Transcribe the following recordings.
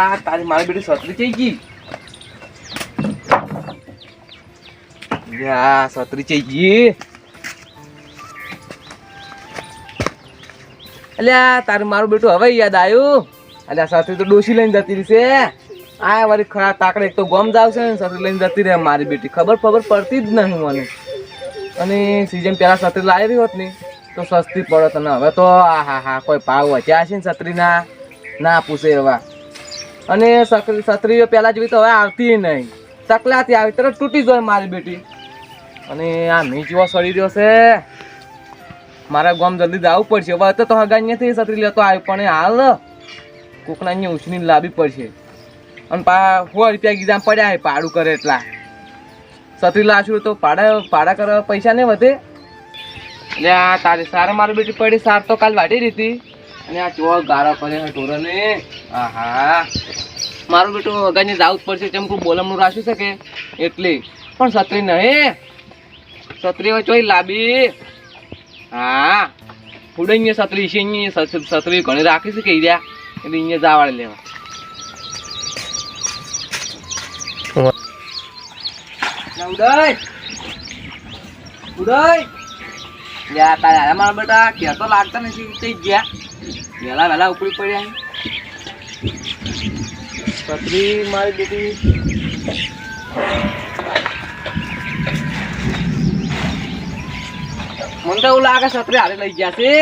લ્યા તારી મારી બેટી સત્રી થઈ ગઈ. લ્યા છત્રી થઈ ગઈ. અલ્યા તારું મારું બેટું હવે યાદ આવ્યું. અલ્યા સત્રી તો ડોસી લઈને જતી રહી છે. આ વારી ખરા તાકડે એક તો ગમ જાવ છે ને સત્રી લઈને જતી રહે મારી બેટી. ખબર ખબર પડતી જ નહીં મને. અને સીઝન પહેલા સતરી લાવી હોત ને, તો સસ્તી પડત ને હવે તો આ હા હા કોઈ ભાવ વધ્યા છે ને છત્રીના. ના પૂછે એવા. અને સત્રીઓ પહેલાં જેવી તો હવે આવતી નહીં. ચકલાથી આવી તરત તૂટી જાય મારી બેટી. અને આ મી જેવો સડી રહ્યો છે. મારા ગામ જલ્દી જવું પડશે. હવે તો હગા અહીંયાથી સત્રી લેતો આવ્યો, પણ હાલ કોકના અહીંયા ઉછની લાવી પડશે. અને પા સો રૂપિયા ગીધા પડ્યા હે પાડું કરે એટલા. સત્રી લાશું તો પાડા પાડા કરવા પૈસા નહીં વધે. એટલે આ તારી સારા મારી બેટી પડી, સાર તો કાલ વાટી દીધી. અને આ ચો ગારા પડે છે ઢોરોને. આહા. મારું બેટું અગાની જાવું જ પડશે કેમ કોઈ બોલમનું રાખ્યું છે કે? એટલે. પણ છત્રી નહીં. છત્રી હોય ચોઈ લાબી. હા. ફૂડ અહીંયા છત્રી છે, અહીંયા છત્રી ઘણી રાખી છે કે રહ્યા એટલે અહીંયા જાવાડે લેવા. ઉદય ઉદય યા તારા મારા બેટા ક્યાં તો લાગતા નથી કઈ ગયા. વેલા વેલા ઉપડી પડ્યા છત્રી મારી દીધી મને તો એવું લાગે છત્રી હારે લઈ ગયા છે.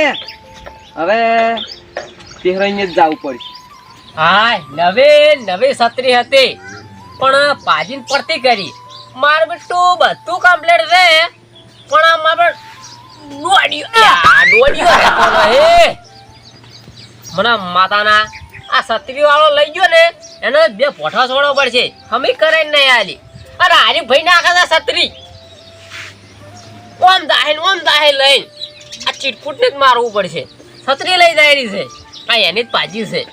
હવે તેહરાઈને જ જવું પડશે. હા, નવે નવે છત્રી હતી. પણ પાજીન પડતી કરી. માર બેટું બધું કમ્પ્લીટ છે. પણ માર દોડ્યો દોડ્યો હે મને માતાના આ છત્રી વાળો લઈ ગયો ને, એને બે પોઠા સોડો પડશે. હમી કરે નહીં આલી. અરે હારી ભાઈ નાખે છે છત્રી. ઓમ દાહે ઓમ દાહે લઈને આ ચીટફૂટને જ મારવું પડશે. છત્રી લઈ જાય છે. આ એની જ પાજી છે.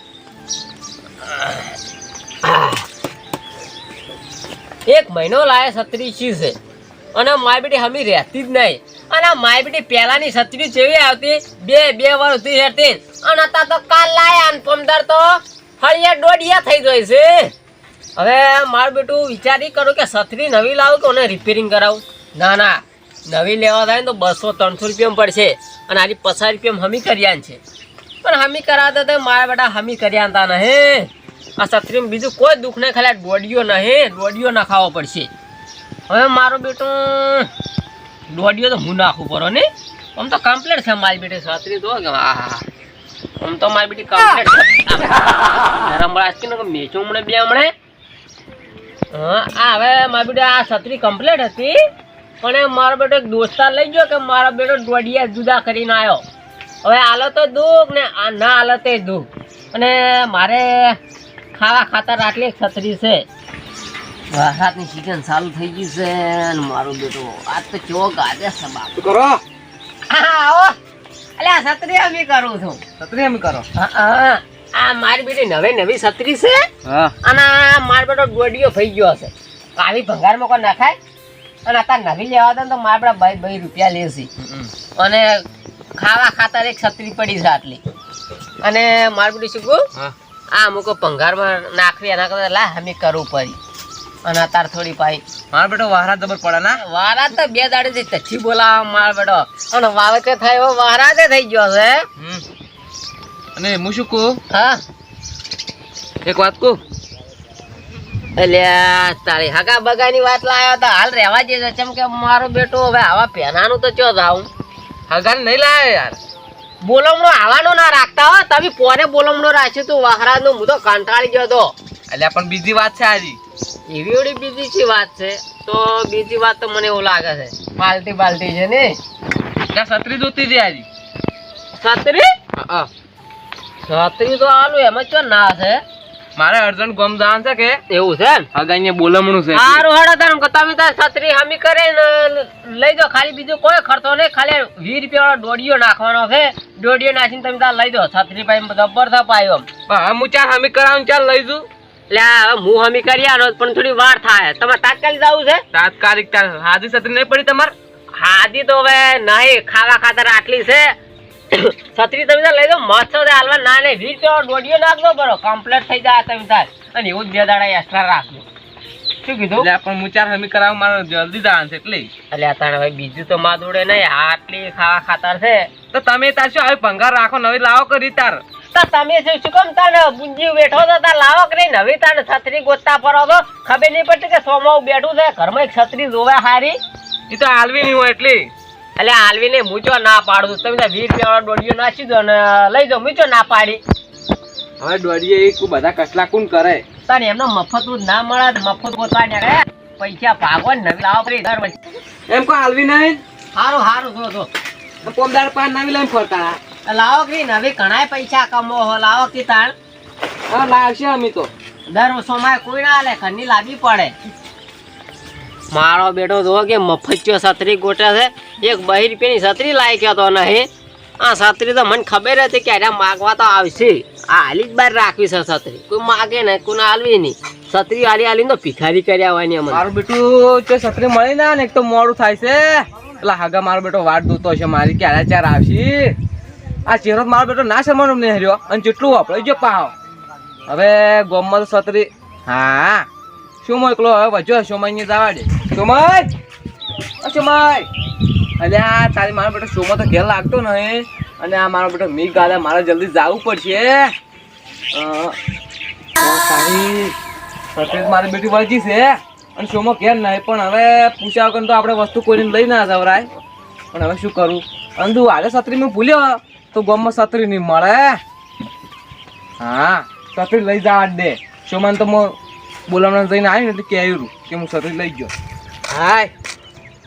એક મહિનો લાય છત્રી છે. અને મારી બેટી હમી રહેતી જ નહીં. અને માય બેટી પહેલાની છત્રી જેવી આવતી. બે બે વર્ષ સુધી રહેતી અને અત્યારે તો કાલ લાયા અને પમદાર તો ફળિયા દોઢિયા થઈ જાય છે. હવે મારું બેટું વિચારી કરું કે છત્રી નવી લાવું કે રિપેરિંગ કરાવું? ના ના. નવી લેવા થાય ને તો બસો, ત્રણસો રૂપિયામાં પડશે. અને આજે પચાસ રૂપિયામાં હમી કર્યા છે. પણ હમી કરાવતા તો મારા બેટા હમી કર્યા હતા નહીં. આ છત્રીમાં બીજું કોઈ દુઃખ નહીં, ખાલી દોડિયો નહીં. દોડિયો નાખાવો પડશે. હવે મારો બેટો દોડિયો તો હું નાખું પડો ને? આમ તો કમ્પ્લીટ છે મારી બેટી છત્રી તો કે હા હા આમ તો મારી બેટી કમ્પ્લીટ છે. રમણા આજકી ને મેચો હમણે બે હમણે? હા હવે મારી બેટી આ છત્રી કમ્પ્લીટ હતી. પણ મારો બેટો એક દોસ્તાર લઈ ગયો કે મારો બેટો દોઢિયા જુદા કરીને આવ્યો હવે આલો તો દુઃખ ને આ ના આલો તે દુઃખ. અને મારે ખાવા ખાતર આટલી છત્રી છે. વરસાદની સિઝન ચાલુ થઈ ગઈ છે અને મારું બેટો આજ તો ચો ગાજે છે બાપ. કરો? હા આવો. આ છત્રી અમે કરું છું. સત્રી અમે કરો? હા, હા. આ મારી બેટી નવે નવી છત્રી છે અને મારો બેટો દોડીયો થઈ ગયો છે. આવી ભંગારમાં કોઈ નાખાય? અને અત્યારે નવી લેવા દે તો મારા ભાઈ ભાઈ રૂપિયા લેશે. અને ખાવા ખાતર એક છત્રી પડી છે આટલી. અને મારું બેટી શું કહું? આ અમુક ભંગારમાં નાખવી એના કરતા લા અમે કરવું પડી. અને તાર થોડી પાઈ માર બેટો વારા જબર પડે ના? વારા તો બે દાડે થી તચ્છી બોલાવા માર બેટો. અને વાવતે થાય એવો વારા તે થઈ ગયો છે. અને હું શું કહું? હા. એક વાત કહું? એટલે તારી હગા બગાની વાત લાવ્યો તો હાલ રહેવા જેજો ચમ કે મારો બેટો હવે આવા પહેનાનું તો ચો જાઉં. હગા નહીં લાવે યાર. બોલમણો આવવાનો ના રાખતા હો. તમે પોરે બોલમણો રાખ્યું તું વાહરાનું. હું તો કંટાળી ગયો તો. એટલે પણ બીજી વાત છે આજી. એવી એવડી બીજી શી વાત છે? તો બીજી વાત તો મને એવું લાગે છે. પાલટી પાલટી છે ને? ત્યાં છત્રી જોતી હતી આજી. છત્રી? હા છત્રી તો આલુ એમાં ચો ના છે. મારે અર્જન્ટ ગમ જવાનું છે કે? એવું છે ને હગા અહીંયા બોલમણું છે. સારું હેડો તાર કે તમે તાર છત્રી હમી કરે ને લઈ જાઓ ખાલી બીજો કોઈ ખર્ચો નહીં ખાલી વીસ રૂપિયા વાળો દોડીયો નાખવાનો છે. દોડીયો નાખીને તમે તાર લઈ જાઓ. છત્રી ભાઈ જબ્બર થપાયો હા હું ચાર હમી કરાવું ચાલ લઈ જઉં. હું હમી કરી આનો પણ થોડી વાર થાય. તમારે તાત્કાલિક જવું છે? તાત્કાલિક હાજી છત્રી નહીં પડી તમારે? હાદી તો હવે નહીં ખાવા ખાતર આટલી છે. છત્રી તમે લઈ દો મસ્ત છે હાલવા ના વીસ નાખજો બરો કમ્પ્લીટ થઈ જાય તમે તાર. અને એવું જ બે દાડા એક્સ્ટ્રા રાખજો. શું કીધું? એટલે પણ હું ચાર હમી કરાવું મારે જલ્દી જવાનું છે એટલે. બીજું તો માં દોડે નહીં આટલી ખાવા ખાતર છે. તો તમે તાર શું હવે ભંગાર રાખો નવી લાવો કરી તાર. તો તમે શું શું કામ? તાર બુંજી બેઠો તો તા લાવો કે નહીં. નવી તાને છત્રી ગોતતા ફરો તો ખબર નહીં પડતી કે સોમાં બેઠું છે. ઘરમાં એક છત્રી જોવે હારી. એ તો હાલવી નહીં હોય એટલે. એટલે આલવીને મૂચો ના પાડું તમે વીસ રૂપિયા દોઢિયો નાખી દો ને લઈ જાઓ. મૂચો ના પાડી? હવે દોડીએ એ બધા કસલા કોણ કરે? તાને એમનો મફત ના મળે મફત ગોતવા ને પૈસા ભાગો ને નવી લાવો પડી દર એમ કો હાલવી નહીં? હારું હારું જો જો. પોમદાર પાન નવી લઈને ફરતા લાવો કે નવી ઘણાય પૈસા કમો હો લાવો કે તાણ. હા લાવશે અમે તો. દર સમય કોઈ ના હાલે ઘરની લાવી પડે. મારો બેટો જો કે મફચ્યો છત્રી ગોટે છે. એક બહી રૂપિયાની છત્રી લાવી ગયો તો નહીં. આ છત્રી તો મને ખબર હતી કે એને માગવા તો આવશે. આ હાલી જ બહાર રાખવી છે છત્રી. કોઈ માગે ને કોઈ હાલવી નહીં. છત્રી હાલી હાલી તો ભિખારી કર્યા હોય ને મારું બેટું જો છત્રી મળી ના ને એક તો મોડું થાય છે. એટલે હાગા મારો બેટો વાટ દોતો હશે મારી ક્યારે ચાર આવશે? આ ચહેરો મારો બેટો ના શરમાનો નહીં હર્યો. અને જેટલું વાપરે જો પાવ. હવે ગોમમાં તો છત્રી હા. શું એકલો હવે વજો સોમાઈ ને જવા દે. સોમાઈ ઓ સોમય અલ્યા તારી મારો બેટો સોમાં તો ઘેર લાગતો નહીં. અને આ મારો બેટો મી ગાલે મારે જલ્દી જવું પડશે. તારી સફેદ મારી બેટી વળગી છે. અને શોમાં ઘેર નહીં, પણ હવે પૂછ્યા વગર તો આપણે વસ્તુ કોઈને લઈ ના જવરાય. પણ હવે શું કરું? અને તું હાલે સત્રી મેં ભૂલ્યો. તો ગામમાં છત્રી નહીં મળે. હા, છત્રી લઈ જ દે શોમાન તો બોલાવવાનું જઈને આવ્યું એટલે કહેલું કે હું છત્રી લઈ ગયો. હાય,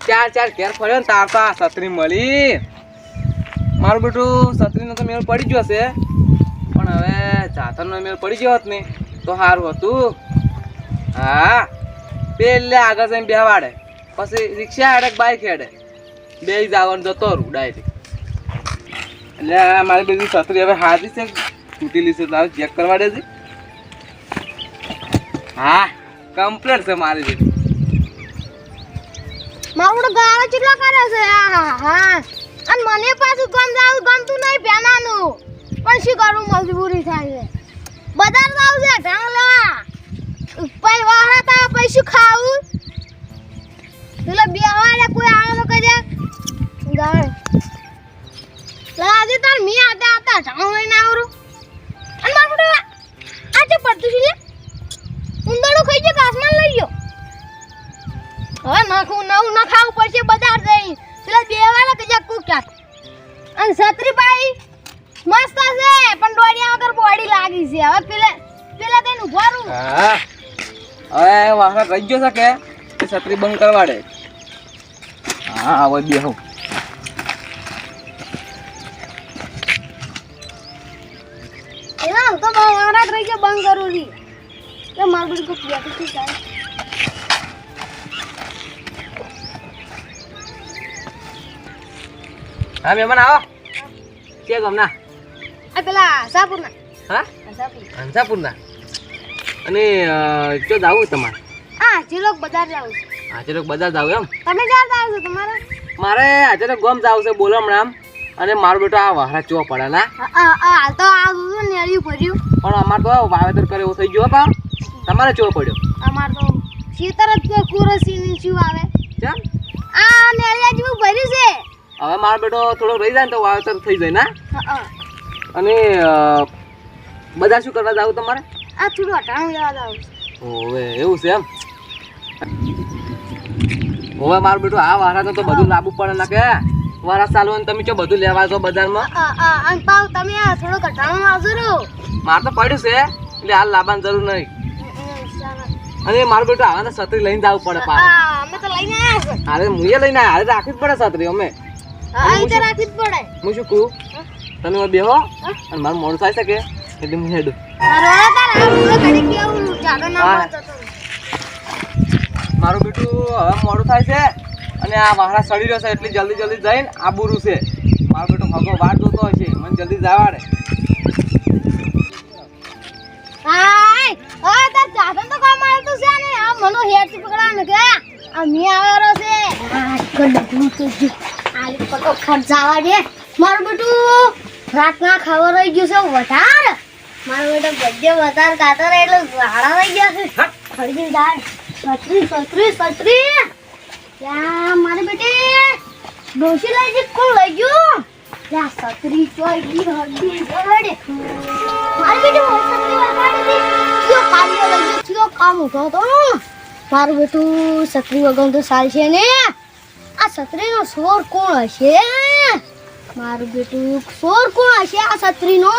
ચાર ચાર ઘેર ફર્યો ને તાર તો આ છત્રી મળી. મારું બેટું છત્રીનો તો મેળ પડી ગયો છે પણ હવે જાતરનો મેળ પડી ગયો હોત ને, તો સારું હતું. હા, પેલે આગળ જઈને બેવાડે. પછી રિક્ષા હેડે કે બાઈક હેડે. બે જવાનું જતો રહું ડાયરેક્ટ એટલે મારી બધી સસરી હવે હાજી છે તૂટેલી છે, તારે ચેક કરવા દેજે. હા કમ્પ્લેટ છે મારી જે મારું ગાળો ચેટલો કરે છે? હા હા અને મને પાછું ગમ જાવું ગમતું નહીં પેનાનું પણ શું કરું, મજબૂરી થાય છે. બજાર જાવું છે ઢાંગ લેવા. પૈ વાળા તા પૈસું ખાવું? એટલે બે વાળા કોઈ આવે તો કહેજે ગાળ. આતા ઢાંગ લઈને આવરું. અને મારું બેટા આજે પડતું છે ઉંદરડું ખાઈ ગયો કાસમાં લઈ ગયો. હવે નાખું નવું ન પડશે બજાર જઈ પેલા બે વાળા કે જા કુક્યા અને છત્રીભાઈ મસ્ત છે, પણ દોડિયા વગર બોડી લાગી છે. હવે પેલે પેલા તેનું ઉભારું હવે વાહરા રહી ગયો છે કે છત્રી બંધ કરવાડે? હા, હવે બેહું. બધું કોઈ બેઠું છે. કાંઈ. હા મહેમાન આવો. કે ગમના? આ પેલા આશાપુરના હા? હંસાપુરના અને જો જાવું તમારે? હા જે લોક બજાર જાવ છે. આજે તો બધા જાવ એમ? તમે ક્યાં જાવ છો તમારે? મારે આજે તો ગમ જાવ છે બોલો રામ અને મારો બેટો આ વાહરા ચો પડે ના? આ- આ આ હાલ તો આ નેળિયું ભર્યું. પણ અમાર તો વાવેતર કરે એવું થઈ ગયો પા તમારે ચો પડ્યો? અમાર તો ખેતર જ કોઈ કુરસી શું આવે? ચમ આ નેળિયા જેવું ભર્યું છે. હવે મારો બેટો થોડો રહી જાય ને તો વાવેતર થઈ જાય ના. અને બધા શું કરવા જાવ તમારે? આ થોડું અટાણું લેવા જાવ. ઓવે એવું છે એમ? હવે મારું બેટું આ વારા તો બધું લાવવું પડે ના કે? વારા ને તમે ચો બધું લેવા છો બજારમાં? અને પાવ તમે આ થોડું ઘટાડું આવજો મારે તો પડ્યું છે. એટલે હાલ લાવવાની જરૂર નહીં. અને મારું બેટું આવે ને છત્રી લઈને જવું પડે પા અમે તો લઈને આવ્યા અરે મુએ લઈને આવ્યા અરે રાખવી જ પડે છત્રી અમે. હા અહીં તો રાખવી જ પડે. હું શું કહું? તમે બેહો. અને મારું મોડું થાય શકે? એટલે હું હેડું. મારું બેટું હવે મોડું થાય છે. અને આ વાહરા સડી રહ્યો છે એટલે જલ્દી જલ્દી જઈને આબુરું છે. મારું બેટો હગો વાટ જોતો હશે મને જલ્દી જવાડે. હાય ઓય તાર ચાસન તો કામ આવતું છે ને? આ મનો હેડ પકડા પકડવાનું કે? આ મી આવેલો છે. હા ગંડા ભૂત જ. આ પટો ખર્ચાવા દે. મારું બેટું રાતના ખાવા રહી ગયું છે વધાર. મારું બેટો ગજ્જે વધાર ખાતો રહે એટલે ઝાડા રહી ગયા છે. ખરીદી દાળ. સત્રી સત્રી સત્રી યા મારી બેટી ડોસી લઈ જઈ કોણ લઈ ગયું? લઈ કયો કામ ઉઠો તો મારું બેટું સત્રી વગર તો ચાલશે ને. આ છત્રીનો સોર કોણ હશે? મારું બેટું સોર કોણ હશે? આ છત્રીનો?